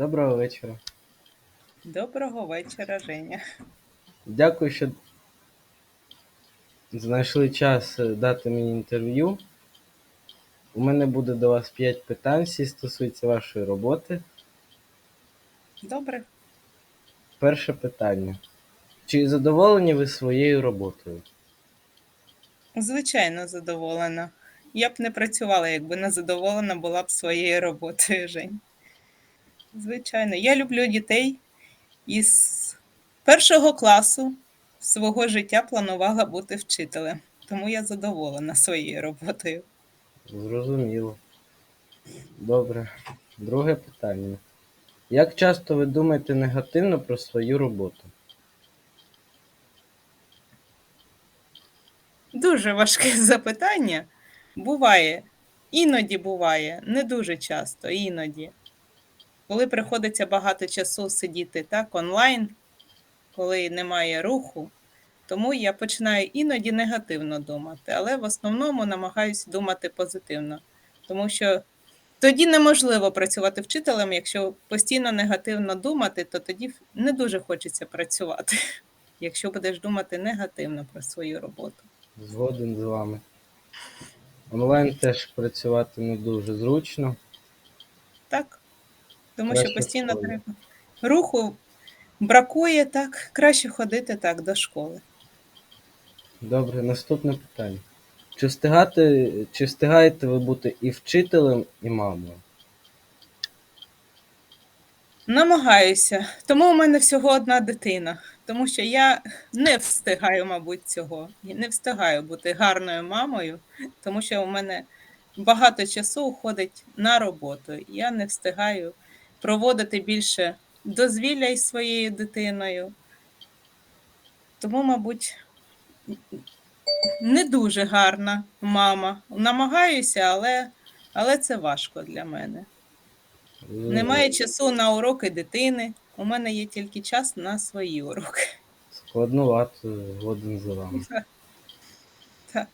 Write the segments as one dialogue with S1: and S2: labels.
S1: Доброго вечора.
S2: Доброго вечора, Женя.
S1: Дякую, що знайшли час е, дати мені інтерв'ю. У мене буде до вас 5 питань, всі стосуються вашої роботи.
S2: Добре.
S1: Перше питання. Чи задоволені ви своєю роботою?
S2: Звичайно, задоволена. Я б не працювала, якби не задоволена була б своєю роботою, Жень. Звичайно, я люблю дітей і з першого класу свого життя планувала бути вчителем, тому я задоволена своєю роботою.
S1: Зрозуміло. Добре. Друге питання. Як часто ви думаєте негативно про свою роботу?
S2: Дуже важке запитання. Буває, іноді буває, не дуже часто, іноді. Коли приходиться багато часу сидіти так онлайн, коли немає руху, тому я починаю іноді негативно думати, але в основному намагаюся думати позитивно, тому що тоді неможливо працювати вчителем, якщо постійно негативно думати, то тоді не дуже хочеться працювати, якщо будеш думати негативно про свою роботу.
S1: Згоден з вами. Онлайн теж працювати не дуже зручно.
S2: Тому що постійно треба. Руху бракує так, краще ходити так до школи.
S1: Добре, наступне питання. Чи встигати, чи встигаєте ви бути і вчителем, і мамою?
S2: Намагаюся, тому у мене всього одна дитина, тому що я не встигаю, мабуть, цього. Не встигаю бути гарною мамою, тому що у мене багато часу уходить на роботу. Я не встигаю проводити більше дозвілля із своєю дитиною. Тому, мабуть, не дуже гарна мама. Намагаюся, але, але це важко для мене. Немає часу на уроки дитини. У мене є тільки час на свої уроки.
S1: Складновато, згоден з вами.
S2: Так.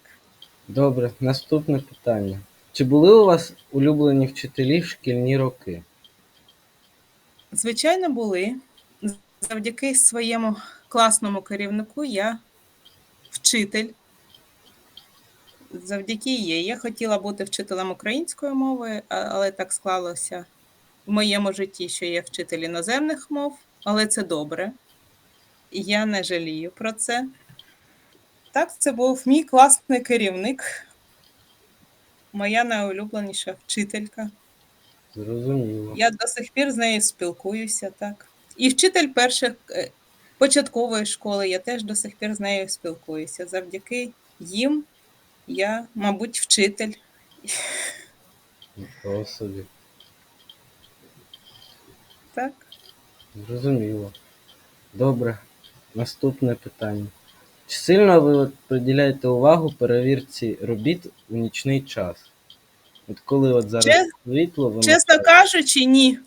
S1: Добре, наступне питання. Чи були у вас улюблені вчителі в шкільні роки?
S2: Звичайно, були. Завдяки своєму класному керівнику я вчитель. Завдяки їй. Я хотіла бути вчителем української мови, але так склалося в моєму житті, що я вчитель іноземних мов, але це добре. Я не жалію про це. Так, це був мій класний керівник, моя найулюбленіша вчителька.
S1: Зрозуміло.
S2: Я до сих пір з нею спілкуюся, так. І вчитель перших е, початкової школи, я теж до сих пір з нею спілкуюся. Завдяки їм я, мабуть, вчитель.
S1: Нічого собі.
S2: Так.
S1: Зрозуміло. Добре. Наступне питання. Чи сильно ви приділяєте увагу перевірці робіт у нічний час? От коли от зараз
S2: Чес-
S1: світло, ви
S2: Чесно кажучи, ні.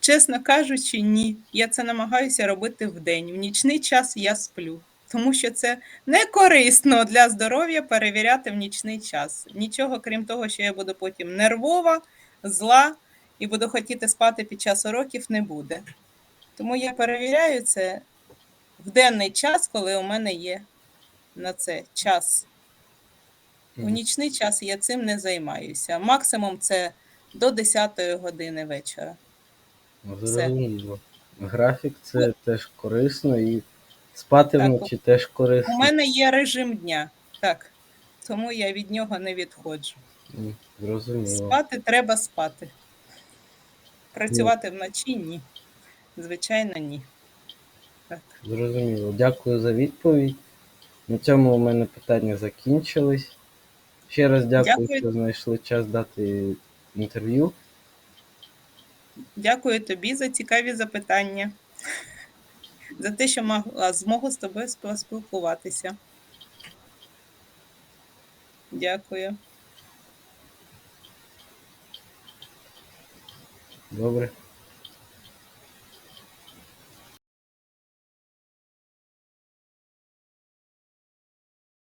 S2: Чесно кажучи, ні. Я це намагаюся робити вдень. В нічний час я сплю. Тому що це не корисно для здоров'я перевіряти в нічний час. Нічого, крім того, що я буду потім нервова, зла і буду хотіти спати під час уроків, не буде. Тому я перевіряю це в денний час, коли у мене є на це час. У нічний час я цим не займаюся. Максимум це до 10 години вечора.
S1: Зрозуміло. Графік це теж корисно і спати
S2: Так,
S1: вночі теж корисно.
S2: У мене є режим дня, так. Тому я від нього не відходжу.
S1: Зрозуміло.
S2: Спати треба спати. Працювати вночі ні. Звичайно, ні. Так.
S1: Зрозуміло. Дякую за відповідь. На цьому у мене питання закінчились. Ще раз дякую,
S2: Дякую.
S1: що знайшли час дати інтерв'ю.
S2: Дякую тобі за цікаві запитання. За те, що мала змогу з тобою поспілкуватися. Дякую.
S1: Добре.